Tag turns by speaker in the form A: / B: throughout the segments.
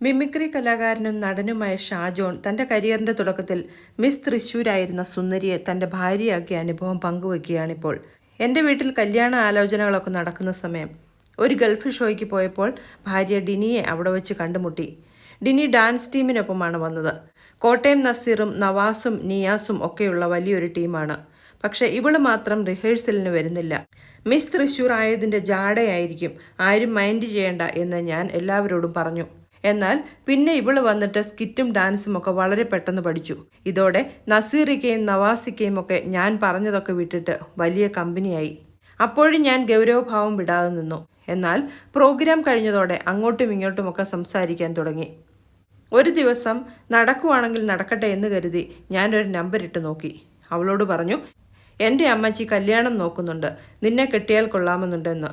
A: Mimicry കലാകാരനും നടനുമായ ഷാജോൺ തന്റെ കരിയറിന്റെ തുടക്കത്തിൽ മിസ് തൃശൂരായിരുന്ന സുന്ദരിയെ തന്റെ ഭാര്യയാക്കിയ അനുഭവം പങ്കുവെക്കുകയാണിപ്പോൾ. എന്റെ വീട്ടിൽ കല്യാണ ആലോചനകളൊക്കെ നടക്കുന്ന സമയം ഒരു ഗൾഫ് ഷോയ്ക്ക് പോയപ്പോൾ ഭാര്യ ഡിനിയെ അവിടെ വെച്ച് കണ്ടുമുട്ടി. ഡിനി ഡാൻസ് ടീമിനൊപ്പമാണ് വന്നത്. കോട്ടയം നസീറും നവാസും നിയാസും ഒക്കെയുള്ള വലിയൊരു ടീമാണ്. പക്ഷെ ഇവൾ മാത്രം റിഹേഴ്സലിന് വരുന്നില്ല. മിസ് തൃശൂർ ആയതിന്റെ ജാടയായിരിക്കും ആരും മൈൻഡ് ചെയ്യേണ്ട എന്ന് ഞാൻ എല്ലാവരോടും പറഞ്ഞു. എന്നാൽ പിന്നെ ഇവൾ വന്നിട്ട് സ്കിറ്റും ഡാൻസും ഒക്കെ വളരെ പെട്ടെന്ന് പഠിച്ചു. ഇതോടെ നസീറിക്കയും നവാസിക്കയും ഒക്കെ ഞാൻ പറഞ്ഞതൊക്കെ വിട്ടിട്ട് വലിയ കമ്പനിയായി. അപ്പോഴും ഞാൻ ഗൗരവഭാവം വിടാതെ നിന്നു. എന്നാൽ പ്രോഗ്രാം കഴിഞ്ഞതോടെ അങ്ങോട്ടും ഇങ്ങോട്ടും ഒക്കെ സംസാരിക്കാൻ തുടങ്ങി. ഒരു ദിവസം നടക്കുവാണെങ്കിൽ നടക്കട്ടെ എന്ന് കരുതി ഞാനൊരു നമ്പർ ഇട്ട് നോക്കി. അവളോട് പറഞ്ഞു എന്റെ അമ്മച്ചി കല്യാണം നോക്കുന്നുണ്ട്. നിന്നെ കെട്ടിയാൽ കൊള്ളാമെന്നുണ്ടെന്ന്.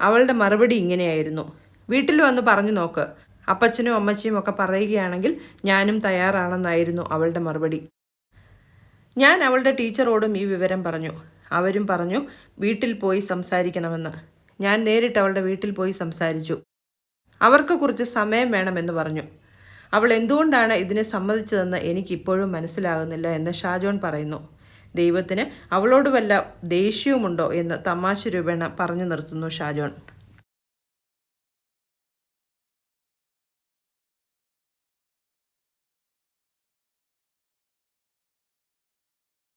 A: അവളുടെ മറുപടി ഇങ്ങനെയായിരുന്നു. വീട്ടിൽ വന്ന് പറഞ്ഞു നോക്ക്. അപ്പച്ചനും അമ്മച്ചിയും ഒക്കെ പറയുകയാണെങ്കിൽ ഞാനും തയ്യാറാണെന്നായിരുന്നു അവളുടെ മറുപടി. ഞാൻ അവളുടെ ടീച്ചറോടും ഈ വിവരം പറഞ്ഞു. അവരും പറഞ്ഞു വീട്ടിൽ പോയി സംസാരിക്കണമെന്ന്. ഞാൻ നേരിട്ട് അവളുടെ വീട്ടിൽ പോയി സംസാരിച്ചു. അവർക്ക് കുറച്ച് സമയം വേണമെന്ന് പറഞ്ഞു. അവൾ എന്തുകൊണ്ടാണ് ഇതിനെ സമ്മതിച്ചതെന്ന് എനിക്കിപ്പോഴും മനസ്സിലാകുന്നില്ല എന്ന് ഷാജോൺ പറയുന്നു. ദൈവത്തിന് അവളോട് വല്ല ദേഷ്യവുമുണ്ടോ എന്ന് തമാശ രൂപേണ പറഞ്ഞു നിർത്തുന്നു ഷാജോൺ.